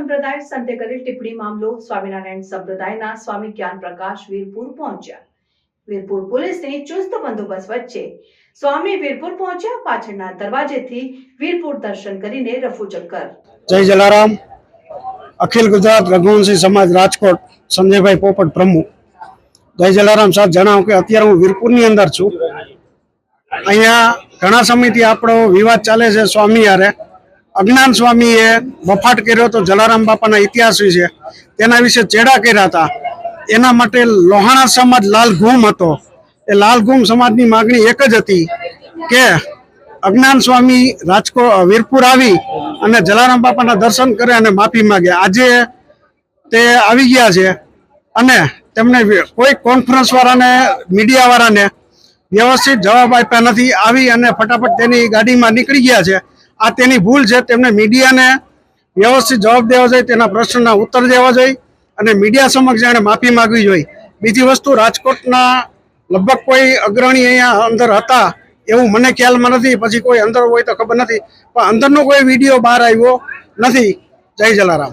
સંપ્રદાય સંતે કરેલ ટિપ્પણી મામલો સ્વામિનારાયણ સંપ્રદાયના સ્વામી જ્ઞાન પ્રકાશ વીરપુર પહોંચ્યા. વીરપુર પોલીસની ચુસ્ત બંદોબસ્ત વચ્ચે સ્વામી વીરપુર પહોંચ્યા. પાછળના દરવાજેથી વીરપુર દર્શન કરીને રફુ ચક્કર. જય જલારામ. અખિલ ગુજરાત રઘુવંશી સમાજ રાજકોટ, સંજયભાઈ પોપટ પ્રમુખ. જય જલારામ સાહેબ, જણાવું કે અત્યારે હું વીરપુરની અંદર છું. અહીંયા ઘણા સમયથી આપણો વિવાદ ચાલે છે સ્વામી હારે. અજ્ઞાન સ્વામીએ વફાટ કર્યો તો જલારામ બાપાના ઇતિહાસ વિશે તેના વિશે ચેડા કર્યા હતા. એના માટે લોહાણા સમાજ લાલઘૂમ હતો. એ લાલઘૂમ સમાજની માગણી એક જ હતી કે અજ્ઞાન સ્વામી રાજકોટ વીરપુર આવી અને જલારામ બાપાના દર્શન કરે અને માફી માંગે. આજે તે આવી ગયા છે અને તેમને કોઈ કોન્ફરન્સ વાળાને મીડિયા વાળાને વ્યવસ્થિત જવાબ આપ્યા નથી. આવી અને ફટાફટ તેની ગાડીમાં નીકળી ગયા છે. આ તેની ભૂલ છે, તેમને મીડિયાને વ્યવસ્થિત જવાબ દેવા જોઈએ, તેના પ્રશ્નના ઉત્તર દેવા જોઈએ અને મીડિયા સમક્ષ જાણે માફી માંગવી જોઈએ. બીજી વસ્તુ, રાજકોટના લગભગ કોઈ અગ્રણી અહીંયા અંદર હતા એવું મને ખ્યાલમાં નથી, પછી કોઈ અંદર હોય તો ખબર નથી, પણ અંદરનો કોઈ વીડિયો બહાર આવ્યો નથી. જય જલારામ.